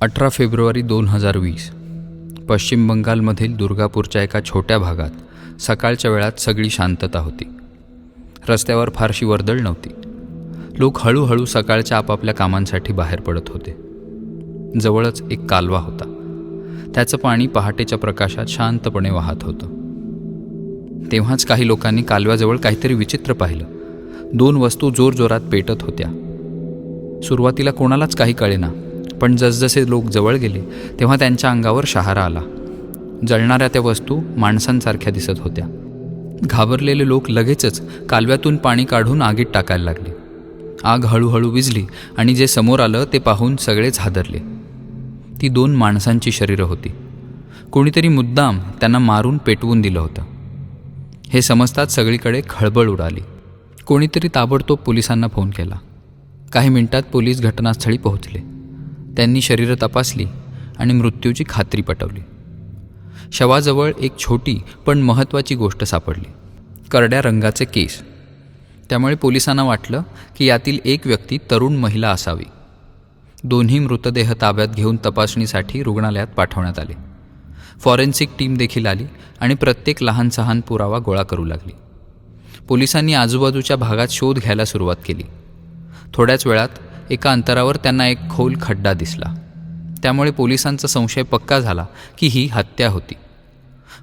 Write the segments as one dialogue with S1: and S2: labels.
S1: अठरा फेब्रुवारी दोन हजार वीस. पश्चिम बंगालमधील दुर्गापूरच्या एका छोट्या भागात सकाळच्या वेळात सगळी शांतता होती. रस्त्यावर फारशी वर्दळ नव्हती. लोक हळूहळू सकाळच्या आपापल्या कामांसाठी बाहेर पडत होते. जवळच एक कालवा होता. त्याचं पाणी पहाटेच्या प्रकाशात शांतपणे वाहत होतं. तेव्हाच काही लोकांनी कालव्याजवळ काहीतरी विचित्र पाहिलं. दोन वस्तू जोरजोरात पेटत होत्या. सुरुवातीला कोणालाच काही कळेना. पण जसजसे लोक जवळ गेले तेव्हा त्यांच्या अंगावर शहारा आला. जळणाऱ्या त्या वस्तू माणसांसारख्या दिसत होत्या. घाबरलेले लोक लगेचच कालव्यातून पाणी काढून आगीत टाकायला लागले. आग हळूहळू विझली आणि जे समोर आलं ते पाहून सगळेच हादरले. ती दोन माणसांची शरीरं होती. कोणीतरी मुद्दाम त्यांना मारून पेटवून दिलं होतं. हे समजताच सगळीकडे खळबळ उडाली. कोणीतरी ताबडतोब पोलिसांना फोन केला. काही मिनिटात पोलीस घटनास्थळी पोहोचले. त्यांनी शरीरं तपासली आणि मृत्यूची खात्री पटवली. शवाजवळ एक छोटी पण महत्त्वाची गोष्ट सापडली. करड्या रंगाचे केस. त्यामुळे पोलिसांना वाटलं की यातील एक व्यक्ती तरुण महिला असावी. दोन्ही मृतदेह ताब्यात घेऊन तपासणीसाठी रुग्णालयात पाठवण्यात आले. फॉरेन्सिक टीम देखील आली आणि प्रत्येक लहान सहान पुरावा गोळा करू लागली. पोलिसांनी आजूबाजूच्या भागात शोध घ्यायला सुरुवात केली. थोड्याच वेळात एका अंतरावर त्यांना एक खोल खड्डा दिसला. त्यामुळे पोलिसांचा संशय पक्का झाला की ही हत्या होती.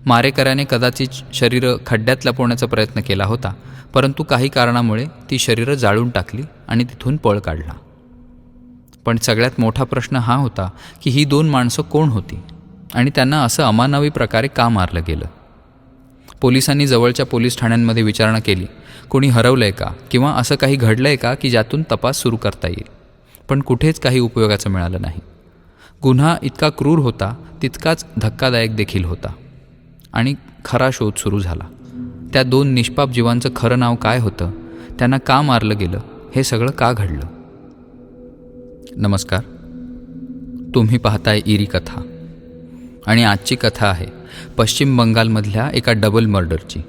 S1: मारेकऱ्याने कदाचित शरीरं खड्ड्यात लपवण्याचा प्रयत्न केला होता परंतु काही कारणामुळे ती शरीरं जाळून टाकली आणि तिथून पळ काढला. पण सगळ्यात मोठा प्रश्न हा होता की ही दोन माणसं कोण होती? आणि त्यांना असं अमानवी प्रकारे का मारलं गेलं? पोलिसांनी जवळच्या पोलीस ठाण्यांमध्ये विचारणा केली. कोणी हरवलं आहे का? किंवा असं काही घडलं आहे का की ज्यातून तपास सुरू करता येईल? पण कुठेच काही उपयोगाचं मिळालं नाही. गुन्हा इतका क्रूर होता तितकाच धक्कादायक देखील होता. आणि खरा शोध सुरू झाला. त्या दोन निष्पाप जीवांचं खरं नाव काय होतं? त्यांना का मारलं गेलं? हे सगळं का घडलं? नमस्कार. तुम्ही पाहताय इरी कथा. आणि आजची कथा आहे पश्चिम बंगालमधल्या एका डबल मर्डरची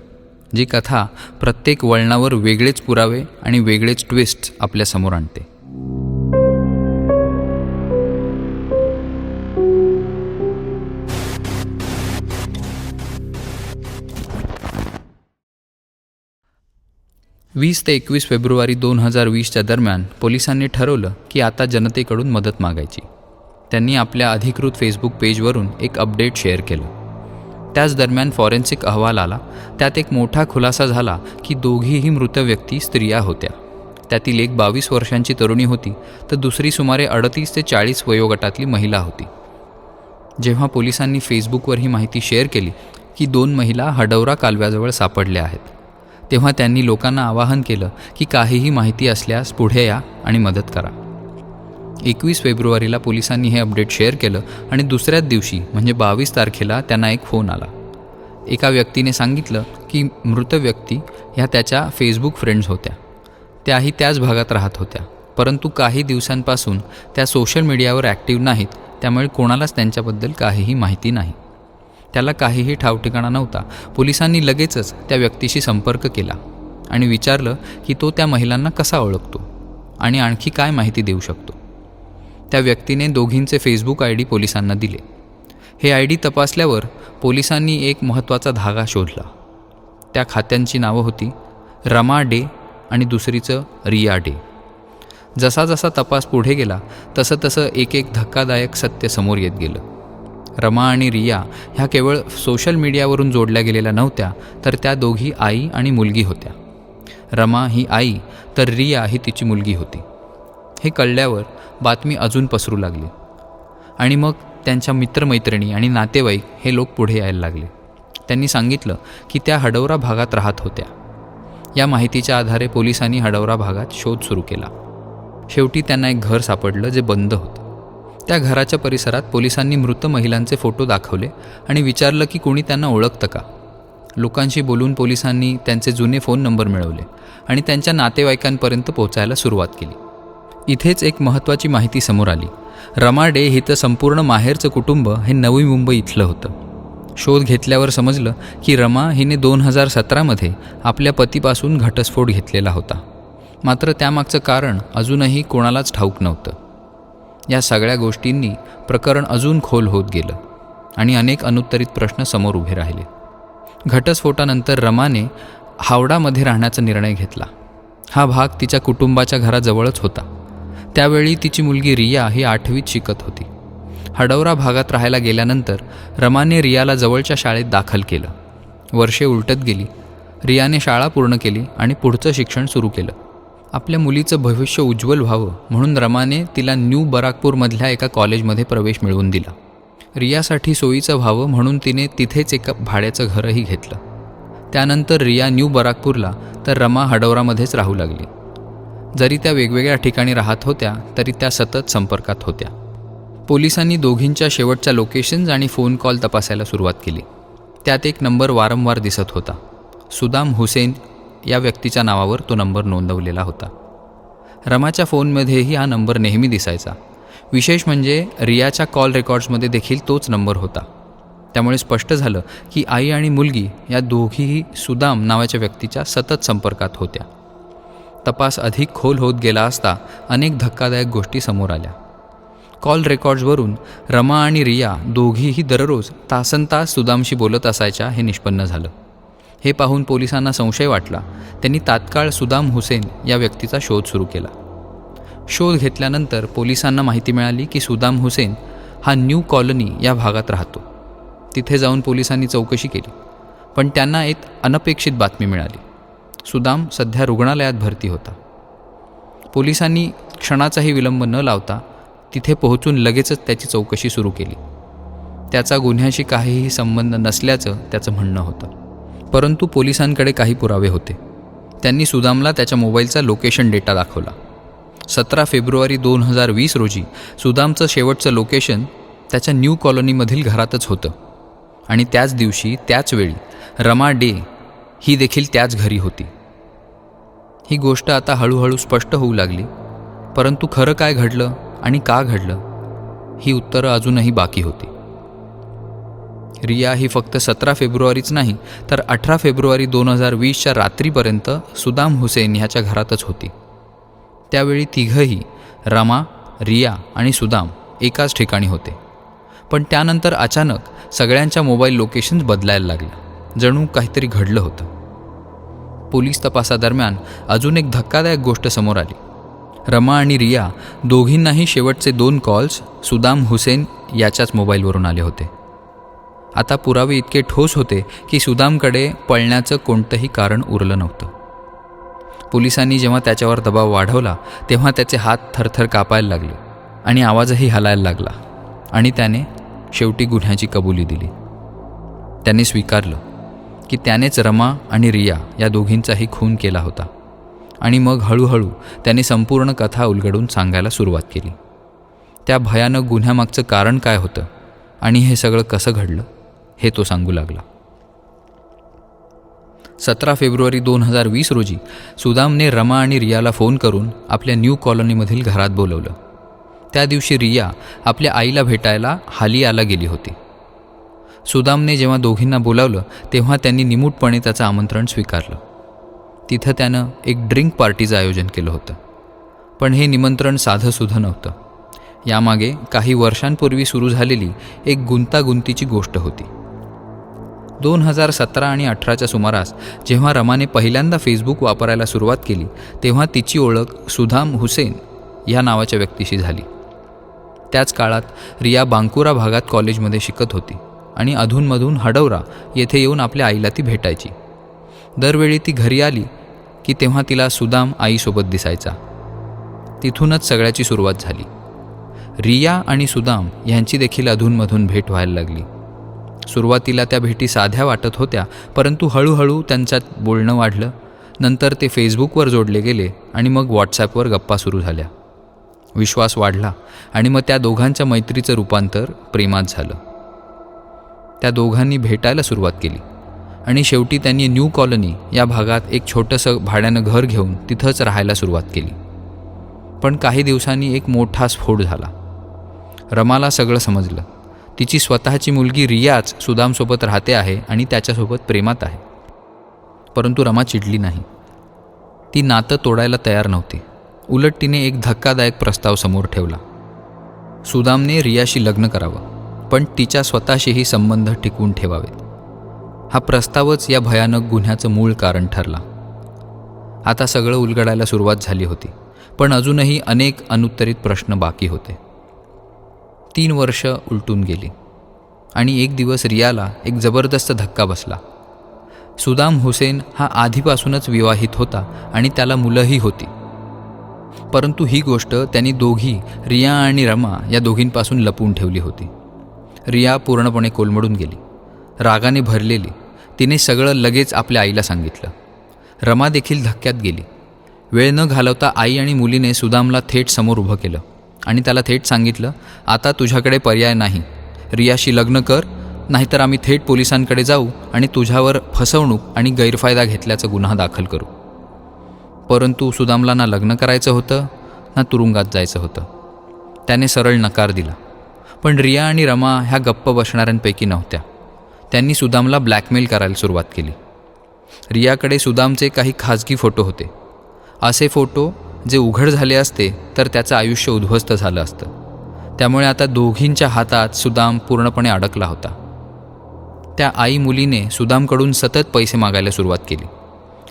S1: जी कथा प्रत्येक वळणावर वेगळेच पुरावे आणि वेगळेच ट्विस्ट आपल्यासमोर आणते. वीस ते एकवीस फेब्रुवारी दोन हजार वीसच्या दरम्यान पोलिसांनी ठरवलं की आता जनतेकडून मदत मागायची. त्यांनी आपल्या अधिकृत फेसबुक पेजवरून एक अपडेट शेअर केलं. त्याच दरम्यान फॉरेन्सिक अहवाल आला. त्यात एक मोठा खुलासा झाला की दोघीही मृत व्यक्ती स्त्रिया होत्या. त्यातील एक बावीस वर्षांची तरुणी होती तर दुसरी सुमारे अडतीस ते चाळीस वयोगटातली महिला होती. जेव्हा पोलिसांनी फेसबुकवर ही माहिती शेअर केली की दोन महिला हडवरा कालव्याजवळ सापडल्या आहेत तेव्हा त्यांनी लोकांना आवाहन केलं की काहीही माहिती असल्यास पुढे या आणि मदत करा. एकवीस फेब्रुवारीला पोलिसांनी हे अपडेट शेअर केलं आणि दुसऱ्याच दिवशी म्हणजे बावीस तारखेला त्यांना एक फोन आला. एका व्यक्तीने सांगितलं की मृत व्यक्ती ह्या त्याच्या फेसबुक फ्रेंड्स होत्या. त्याही त्याच भागात राहत होत्या. परंतु काही दिवसांपासून त्या सोशल मीडियावर ॲक्टिव्ह नाहीत त्यामुळे कोणालाच त्यांच्याबद्दल काहीही माहिती नाही. त्याला काहीही ठावठिकाणा नव्हता. पोलिसांनी लगेचच त्या व्यक्तीशी संपर्क केला आणि विचारलं की तो त्या महिलांना कसा ओळखतो आणि आणखी काय माहिती देऊ शकतो. त्या व्यक्तीने दोघींचे फेसबुक आय डी पोलिसांना दिले. हे आय डी तपासल्यावर पोलिसांनी एक महत्त्वाचा धागा शोधला. त्या खात्यांची नावं होती रमा डे आणि दुसरीचं रिया डे. जसा जसा तपास पुढे गेला तसं तसं एक एक धक्कादायक सत्य समोर येत गेलं. रमा आणि रिया ह्या केवळ सोशल मीडियावरून जोडल्या गेलेल्या नव्हत्या तर त्या दोघी आई आणि मुलगी होत्या. रमा ही आई तर रिया ही तिची मुलगी होती. हे कळल्यावर बातमी अजून पसरू लागली. आणि मग त्यांच्या मित्रमैत्रिणी आणि नातेवाईक हे लोक पुढे यायला लागले. त्यांनी सांगितलं की त्या हडवरा भागात राहत होत्या. या माहितीच्या आधारे पोलिसांनी हडवरा भागात शोध सुरू केला. शेवटी त्यांना एक घर सापडलं जे बंद होतं. त्या घराच्या परिसरात पोलिसांनी मृत महिलांचे फोटो दाखवले आणि विचारलं की कोणी त्यांना ओळखतं का? लोकांशी बोलून पोलिसांनी त्यांचे जुने फोन नंबर मिळवले आणि त्यांच्या नातेवाईकांपर्यंत पोहोचायला सुरुवात केली. इथेच एक महत्त्वाची माहिती समोर आली. रमा डे हिचं संपूर्ण माहेरचं कुटुंब हे नवी मुंबई इथलं होतं. शोध घेतल्यावर समजलं की रमा हिने दोन हजार सतरामध्ये आपल्या पतीपासून घटस्फोट घेतलेला होता. मात्र त्यामागचं कारण अजूनही कोणालाच ठाऊक नव्हतं. या सगळ्या गोष्टींनी प्रकरण अजून खोल होत गेलं आणि अनेक अनुत्तरित प्रश्न समोर उभे राहिले. घटस्फोटानंतर रमाने हावडामध्ये राहण्याचा निर्णय घेतला. हा भाग तिच्या कुटुंबाच्या घराजवळच होता. त्यावेळी तिची मुलगी रिया ही आठवीत शिकत होती. हडवरा भागात राहायला गेल्यानंतर रमाने रियाला जवळच्या शाळेत दाखल केलं. वर्षे उलटत गेली. रियाने शाळा पूर्ण केली आणि पुढचं शिक्षण सुरू केलं. आपल्या मुलीचं भविष्य उज्ज्वल व्हावं म्हणून रमाने तिला न्यू बराकपूरमधल्या एका कॉलेजमध्ये प्रवेश मिळवून दिला. रियासाठी सोयीचं व्हावं म्हणून तिने तिथेच एका भाड्याचं घरही घेतलं. त्यानंतर रिया न्यू बराकपूरला तर रमा हडवरामध्येच राहू लागली. जरी त्या वेगवेगळ्या ठिकाणी राहत होत्या तरी त्या सतत संपर्कात होत्या. पोलिसांनी दोघींच्या शेवटच्या लोकेशन्स आणि फोन कॉल तपासायला सुरुवात केली. त्यात एक नंबर वारंवार दिसत होता. सुदाम हुसेन या व्यक्तीच्या नावावर तो नंबर नोंदवलेला होता. रमाच्या फोनमध्येही हा नंबर नेहमी दिसायचा. विशेष म्हणजे रियाच्या कॉल रेकॉर्ड्समध्ये देखील तोच नंबर होता. त्यामुळे स्पष्ट झालं की आई आणि मुलगी या दोघीही सुदाम नावाच्या व्यक्तीच्या सतत संपर्कात होत्या. तपास अधिक खोल होत गेला असता अनेक धक्कादायक गोष्टी समोर आल्या. कॉल रेकॉर्ड्सवरून रमा आणि रिया दोघीही दररोज तासनतास सुदामशी बोलत असायच्या हे निष्पन्न झालं. हे पाहून पोलिसांना संशय वाटला. त्यांनी तात्काळ सुदाम हुसेन या व्यक्तीचा शोध सुरू केला. शोध घेतल्यानंतर पोलिसांना माहिती मिळाली की सुदाम हुसेन हा न्यू कॉलनी या भागात राहतो. तिथे जाऊन पोलिसांनी चौकशी केली. पण त्यांना एक अनपेक्षित बातमी मिळाली. सुदाम सध्या रुग्णालयात भरती होता. पोलिसांनी क्षणाचाही विलंब न लावता तिथे पोहोचून लगेचच त्याची चौकशी सुरू केली. त्याचा गुन्ह्याशी काहीही संबंध नसल्याचं त्याचं म्हणणं होतं. परंतु पोलिसांकडे काही पुरावे होते. त्यांनी सुदामला त्याच्या मोबाईलचा लोकेशन डेटा दाखवला. सतरा फेब्रुवारी दोन हजार वीस रोजी सुदामचं शेवटचं लोकेशन त्याच्या न्यू कॉलनीमधील घरातच होतं. आणि त्याच दिवशी त्याच वेळी रमा डे ही देखील त्याच घरी होती. ही गोष्ट आता हळूहळू स्पष्ट होऊ लागली. परंतु खरं काय घडलं आणि का घडलं ही उत्तरं अजूनही बाकी होती. रिया ही फक्त सतरा फेब्रुवारीच नाही तर अठरा फेब्रुवारी दोन हजार वीसच्या रात्रीपर्यंत सुदाम हुसेन ह्याच्या घरातच होती. त्यावेळी तिघंही रमा रिया आणि सुदाम एकाच ठिकाणी होते. पण त्यानंतर अचानक सगळ्यांच्या मोबाईल लोकेशन्स बदलायला लागल्या. जणू काहीतरी घडलं होतं. पोलीस तपासादरम्यान अजून एक धक्कादायक गोष्ट समोर आली. रमा आणि रिया दोघींनाही शेवटचे दोन कॉल्स सुदाम हुसेन याच्याच मोबाईलवरून आले होते. आता पुरावे इतके ठोस होते की सुदामकडे पळण्याचं कोणतंही कारण उरलं नव्हतं. पोलिसांनी जेव्हा त्याच्यावर दबाव वाढवला तेव्हा त्याचे हात थरथर कापायला लागले आणि आवाजही हलायला लागला आणि त्याने शेवटी गुन्ह्याची कबुली दिली. त्याने स्वीकारलं. की त्यानेच रमा आणि रिया या दोघींचाही खून केला होता. आणि मग हळूहळू त्याने संपूर्ण कथा उलगडून सांगायला सुरुवात केली. त्या भयानक गुन्ह्यामागचं कारण काय होतं? आणि हे सगळं कसं घडलं? हे तो सांगू लागला. सतरा फेब्रुवारी दोन हजार वीस रोजी सुदामने रमा आणि रियाला फोन करून आपल्या न्यू कॉलनीमधील घरात बोलवलं. त्या दिवशी रिया आपल्या आईला भेटायला हालियाला गेली होती. सुदामने जेव्हा दोघींना बोलावलं तेव्हा त्यांनी निमूटपणे त्याचं आमंत्रण स्वीकारलं. तिथं त्यानं एक ड्रिंक पार्टीचं आयोजन केलं होतं. पण हे निमंत्रण साधंसुधं नव्हतं. यामागे काही वर्षांपूर्वी सुरू झालेली एक गुंतागुंतीची गोष्ट होती. दोन हजार सतरा आणि अठराच्या सुमारास जेव्हा रमाने पहिल्यांदा फेसबुक वापरायला सुरुवात केली तेव्हा तिची ओळख सुधाम हुसेन ह्या नावाच्या व्यक्तीशी झाली. त्याच काळात रिया बांकुरा भागात कॉलेजमध्ये शिकत होती. आणि अधूनमधून हडवरा येथे येऊन आपल्या आईला ती भेटायची. दरवेळी ती घरी आली की तेव्हा तिला सुदाम आईसोबत दिसायचा. तिथूनच सगळ्याची सुरुवात झाली. रिया आणि सुदाम यांची देखील अधूनमधून भेट व्हायला लागली. सुरुवातीला त्या भेटी साध्या वाटत होत्या परंतु हळूहळू त्यांच्यात बोलणं वाढलं. नंतर ते फेसबुकवर जोडले गेले आणि मग व्हॉट्सॲपवर गप्पा सुरू झाल्या. विश्वास वाढला आणि मग त्या दोघांच्या मैत्रीचं रूपांतर प्रेमात झालं. त्या दोघांनी भेटायला सुरुवात केली. आणि शेवटी त्यांनी न्यू कॉलनी या भागात एक छोटंसं भाड्यानं घर घेऊन तिथंच राहायला सुरुवात केली. पण काही दिवसांनी एक मोठा स्फोट झाला. रमाला सगळं समजलं. तिची स्वतःची मुलगी रियाच सुदामसोबत राहते आहे आणि त्याच्यासोबत प्रेमात आहे. परंतु रमा चिडली नाही. ती नातं तोडायला तयार नव्हती. उलट तिने एक धक्कादायक प्रस्ताव समोर ठेवला. सुदामने रियाशी लग्न करावं. पण तिच्या स्वतःशीही संबंध टिकवून ठेवावेत हा प्रस्तावच या भयानक गुन्ह्याचं मूळ कारण ठरला. आता सगळं उलगडायला सुरुवात झाली होती पण अजूनही अनेक अनुत्तरित प्रश्न बाकी होते. तीन वर्ष उलटून गेली आणि एक दिवस रियाला एक जबरदस्त धक्का बसला. सुदाम हुसेन हा आधीपासूनच विवाहित होता आणि त्याला मुलंही होती. परंतु ही गोष्ट त्यांनी दोघी रिया आणि रमा या दोघींपासून लपवून ठेवली होती. रिया पूर्णपणे कोलमडून गेली. रागाने भरलेली तिने सगळं लगेच आपल्या आईला सांगितलं. रमा देखील धक्क्यात गेली. वेळ न घालवता आई आणि मुलीने सुदामला थेट समोर उभं केलं आणि त्याला थेट सांगितलं आता तुझ्याकडे पर्याय नाही. रियाशी लग्न कर नाहीतर आम्ही थेट पोलिसांकडे जाऊ आणि तुझ्यावर फसवणूक आणि गैरफायदा घेतल्याचा गुन्हा दाखल करू. परंतु सुदामला ना लग्न करायचं होतं ना तुरुंगात जायचं होतं. त्याने सरळ नकार दिला. पण रिया आणि रमा ह्या गप्प बसणाऱ्यांपैकी नव्हत्या. त्यांनी सुदामला ब्लॅकमेल करायला सुरुवात केली. रियाकडे सुदामचे काही खाजगी फोटो होते. असे फोटो जे उघड झाले असते तर त्याचं आयुष्य उद्ध्वस्त झालं असतं. त्यामुळे आता दोघींच्या हातात सुदाम पूर्णपणे अडकला होता. त्या आई मुलीने सुदामकडून सतत पैसे मागायला सुरुवात केली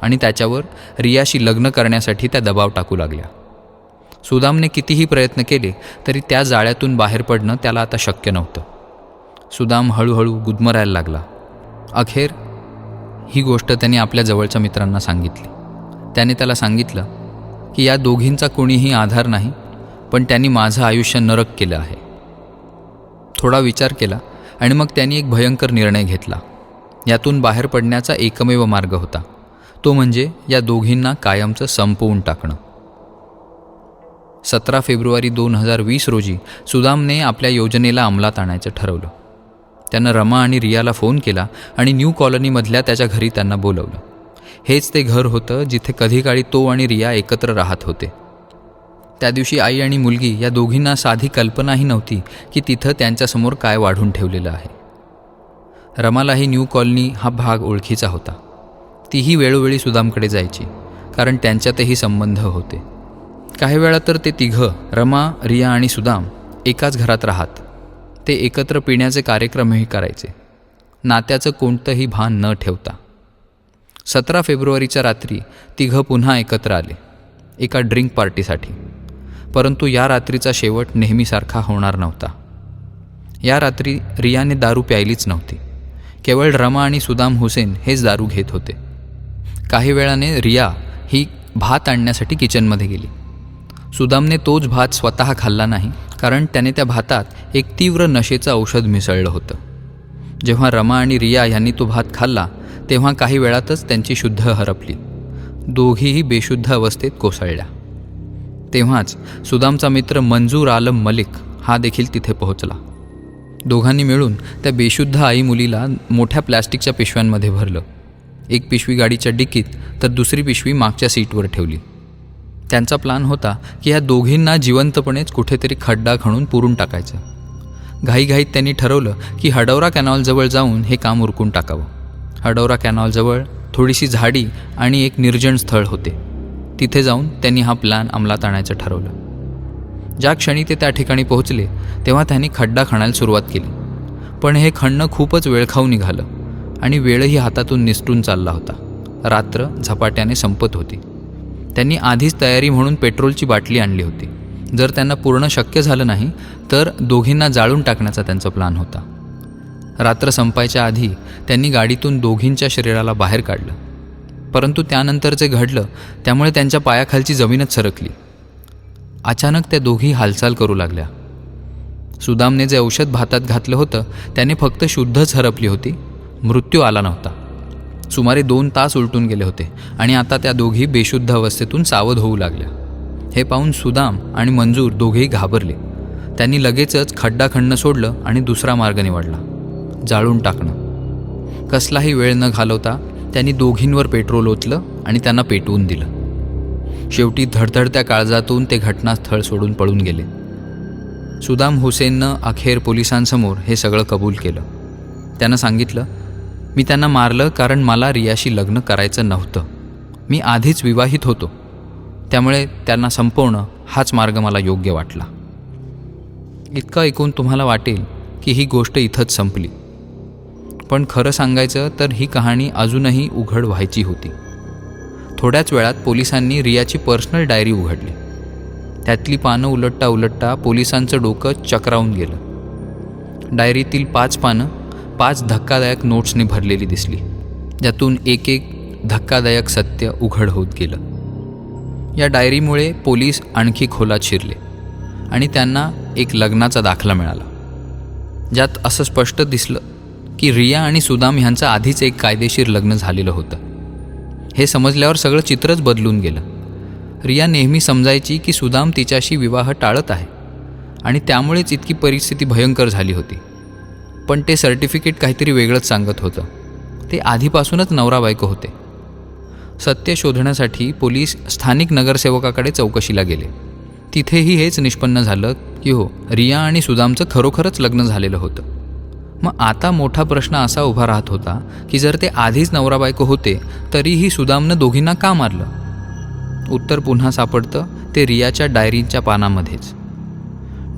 S1: आणि त्याच्यावर रियाशी लग्न करण्यासाठी त्या दबाव टाकू लागल्या. सुदामने कितीही प्रयत्न केले तरी त्या जाळ्यातून बाहेर पडणं त्याला आता शक्य नव्हतं. सुदाम हळूहळू गुदमरायला लागला. अखेर ही गोष्ट त्याने आपल्या जवळच्या मित्रांना सांगितली. त्याने त्याला सांगितलं की या दोघींचा कोणीही आधार नाही पण त्यांनी माझं आयुष्य नरक केलं आहे. थोडा विचार केला आणि मग त्यांनी एक भयंकर निर्णय घेतला. यातून बाहेर पडण्याचा एकमेव मार्ग होता. तो म्हणजे या दोघींना कायमचं संपवून टाकणं. सतरा फेब्रुवारी दोन हजार वीस रोजी सुदामने आपल्या योजनेला अंमलात आणायचं ठरवलं. त्यानं रमा आणि रियाला फोन केला आणि न्यू कॉलनीमधल्या त्याच्या घरी त्यांना बोलवलं. हेच ते घर होतं जिथे कधी काळी तो आणि रिया एकत्र राहत होते. त्या दिवशी आई आणि मुलगी या दोघींना साधी कल्पनाही नव्हती की तिथं त्यांच्यासमोर काय वाढून ठेवलेलं आहे. रमालाही न्यू कॉलनी हा भाग ओळखीचा होता. तीही वेळोवेळी सुदामकडे जायची कारण त्यांच्यातही संबंध होते. काही वेळा तर ते तिघं रमा रिया आणि सुदाम एकाच घरात राहत. ते एकत्र पिण्याचे कार्यक्रमही करायचे. नात्याचं कोणतंही भान न ठेवता. सतरा फेब्रुवारीच्या रात्री तिघं पुन्हा एकत्र आले एका ड्रिंक पार्टीसाठी. परंतु या रात्रीचा शेवट नेहमीसारखा होणार नव्हता. या रात्री रियाने दारू प्यायलीच नव्हती. केवळ रमा आणि सुदाम हुसेन हेच दारू घेत होते. काही वेळाने रिया ही भात आणण्यासाठी किचनमध्ये गेली. सुदामने तोच भात स्वतः खाल्ला नाही कारण त्याने त्या भातात एक तीव्र नशेचं औषध मिसळलं होतं. जेव्हा रमा आणि रिया यांनी तो भात खाल्ला तेव्हा काही वेळातच त्यांची शुद्ध हरपली. दोघीही बेशुद्ध अवस्थेत कोसळल्या. तेव्हाच सुदामचा मित्र मंजूर आलम मलिक हा देखील तिथे पोहोचला. दोघांनी मिळून त्या बेशुद्ध आई मुलीला मोठ्या प्लॅस्टिकच्या पिशव्यांमध्ये भरलं. एक पिशवी गाडीच्या डिकीत तर दुसरी पिशवी मागच्या सीटवर ठेवली. त्यांचा प्लान होता की ह्या दोघींना जिवंतपणेच कुठेतरी खड्डा खणून पुरून टाकायचं. घाईघाईत त्यांनी ठरवलं की हडवरा कॅनॉलजवळ जाऊन हे काम उरकून टाकावं. हडवरा कॅनॉलजवळ थोडीशी झाडी आणि एक निर्जन स्थळ होते. तिथे जाऊन त्यांनी हा प्लॅन अंमलात आणायचं ठरवलं. ज्या क्षणी ते त्या ठिकाणी पोहोचले तेव्हा त्यांनी खड्डा खणायला सुरुवात केली. पण हे खणणं खूपच वेळखाऊ निघालं आणि वेळही हातातून निसटून चालला होता. रात्र झपाट्याने संपत होती. त्यांनी आधीच तयारी म्हणून पेट्रोलची बाटली आणली होती. जर त्यांना पूर्ण शक्य झालं नाही तर दोघींना जाळून टाकण्याचा त्यांचा प्लान होता. रात्र संपायच्या आधी त्यांनी गाडीतून दोघींच्या शरीराला बाहेर काढलं. परंतु त्यानंतर जे घडलं त्यामुळे त्यांच्या पायाखालची जमीनच सरकली. अचानक त्या दोघी हालचाल करू लागल्या. सुदामने जे औषध भातात घातलं होतं त्याने फक्त शुद्धच हरपली होती. मृत्यू आला नव्हता. सुमारे दोन तास उलटून गेले होते आणि आता त्या दोघी बेशुद्ध अवस्थेतून सावध होऊ लागल्या. हे पाहून सुदाम आणि मंजूर दोघेही घाबरले. त्यांनी लगेचच खड्डा खंड सोडलं आणि दुसरा मार्ग निवडला. जाळून टाकणं. कसलाही वेळ न घालवता त्यांनी दोघींवर पेट्रोल ओतलं आणि त्यांना पेटवून दिलं. शेवटी धडधडत्या काळजातून ते घटनास्थळ सोडून पळून गेले. सुदाम हुसेननं अखेर पोलिसांसमोर हे सगळं कबूल केलं. त्यानं सांगितलं मी त्यांना मारलं कारण मला रियाशी लग्न करायचं नव्हतं. मी आधीच विवाहित होतो. त्यामुळे त्यांना संपवणं हाच मार्ग मला योग्य वाटला. इतकं ऐकून तुम्हाला वाटेल की ही गोष्ट इथंच संपली. पण खरं सांगायचं तर ही कहाणी अजूनही उघड व्हायची होती. थोड्याच वेळात पोलिसांनी रियाची पर्सनल डायरी उघडली. त्यातली पानं उलटता उलटता पोलिसांचं डोकं चक्रावून गेलं. डायरीतील पाच पानं पाच धक्कादायक नोट्सने भरलेली दिसली. ज्यातून एक एक धक्कादायक सत्य उघड होत गेलं. या डायरीमुळे पोलीस आणखी खोलात शिरले आणि त्यांना एक लग्नाचा दाखला मिळाला. ज्यात असं स्पष्ट दिसलं की रिया आणि सुदाम ह्यांचं आधीच एक कायदेशीर लग्न झालेलं होतं. हे समजल्यावर सगळं चित्रच बदलून गेलं. रिया नेहमी समजायची की सुदाम तिच्याशी विवाह टाळत आहे आणि त्यामुळेच इतकी परिस्थिती भयंकर झाली होती. पण ते सर्टिफिकेट काहीतरी वेगळंच सांगत होतं. ते आधीपासूनच नवरा बायको होते. सत्य शोधण्यासाठी पोलीस स्थानिक नगरसेवकाकडे चौकशीला गेले. तिथेही हेच निष्पन्न झालं की हो रिया आणि सुदामचं खरोखरच लग्न झालेलं होतं. मग आता मोठा प्रश्न असा उभा राहत होता की जर ते आधीच नवरा बायको होते तरीही सुदामनं दोघींना का मारलं? उत्तर पुन्हा सापडतं ते रियाच्या डायरीच्या पानामध्येच.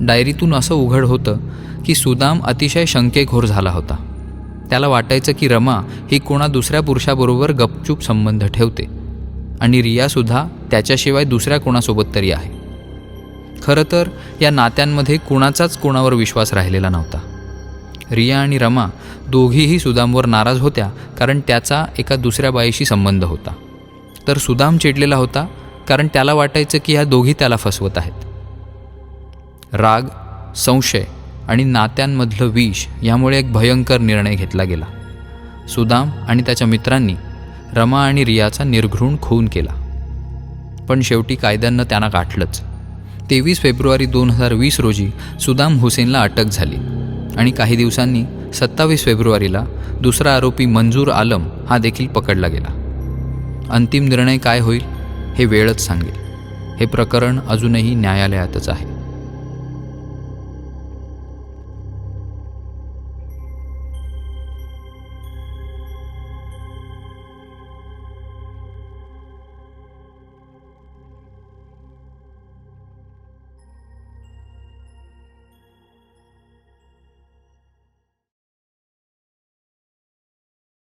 S1: डायरीतून असं उघड होतं की सुदाम अतिशय शंकेखोर झाला होता. त्याला वाटायचं की रमा ही कोणा दुसऱ्या पुरुषाबरोबर गपचूप संबंध ठेवते आणि रियासुद्धा त्याच्याशिवाय दुसऱ्या कोणासोबत तरी आहे. खरं तर या नात्यांमध्ये कुणाचाच कोणावर विश्वास राहिलेला नव्हता. रिया आणि रमा दोघीही सुदामवर नाराज होत्या कारण त्याचा एका दुसऱ्या बाईशी संबंध होता. तर सुदाम चिडलेला होता कारण त्याला वाटायचं की ह्या दोघी त्याला फसवत आहेत. राग संशय आणि नात्यांमधलं विष यामुळे एक भयंकर निर्णय घेतला गेला. सुदाम आणि त्याच्या मित्रांनी रमा आणि रियाचा निर्घृण खून केला. पण शेवटी कायद्यांना त्यांना गाठलंच. तेवीस फेब्रुवारी दोन हजार वीस रोजी सुदाम हुसेनला अटक झाली आणि काही दिवसांनी सत्तावीस फेब्रुवारीला दुसरा आरोपी मंजूर आलम हा देखील पकडला गेला. अंतिम निर्णय काय होईल हे वेळच सांगेल. हे प्रकरण अजूनही न्यायालयातच आहे.